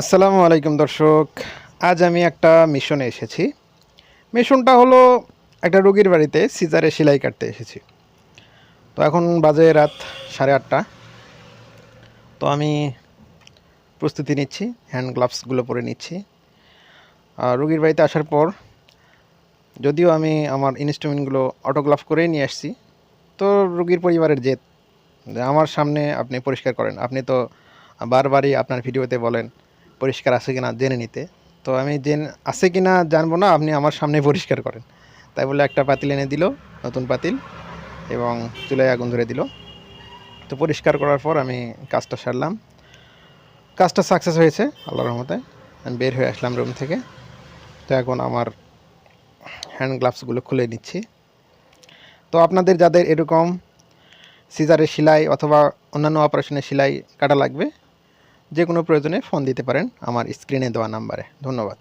আসসালামু আলাইকুম দর্শক। আজ আমি একটা মিশনে এসেছি। মিশনটা হলো একটা রোগীর বাড়িতে সিজারে সেলাই কাটতে এসেছি। তো এখন বাজে রাত সাড়ে আটটা। তো আমি প্রস্তুতি নিচ্ছি, হ্যান্ড গ্লাভসগুলো পরে নিচ্ছি। আর রোগীর বাড়িতে আসার পর যদিও আমি আমার ইনস্ট্রুমেন্টগুলো অটোগ্লাভ করেই নিয়ে আসছি, তো রোগীর পরিবারের জেদ আমার সামনে আপনি পরিষ্কার করেন। আপনি তো বারবারই আপনার ভিডিওতে বলেন পরিষ্কার আছে কিনা জেনে নিতে। তো আমি জেন, আছে কিনা জানব না, আপনি আমার সামনে পরিষ্কার করেন। তাই বলে একটা পাতিল এনে দিল, নতুন পাতিল, এবং চুলায় আগুন ধরে দিল। তো পরিষ্কার করার পর আমি কাজটা সারলাম। কাজটা সাকসেস হয়েছে, আল্লাহর রহমতে। আমি বের হয়ে আসলাম রুম থেকে। তো এখন আমার হ্যান্ড গ্লাভসগুলো খুলে নিচ্ছি। তো আপনাদের যাদের এরকম সিজারের সেলাই অথবা অন্যান্য অপারেশনের সেলাই কাটা লাগবে যে কোনো প্রয়োজনে ফোন দিতে পারেন আমার স্ক্রিনে দেওয়া নাম্বারে ধন্যবাদ।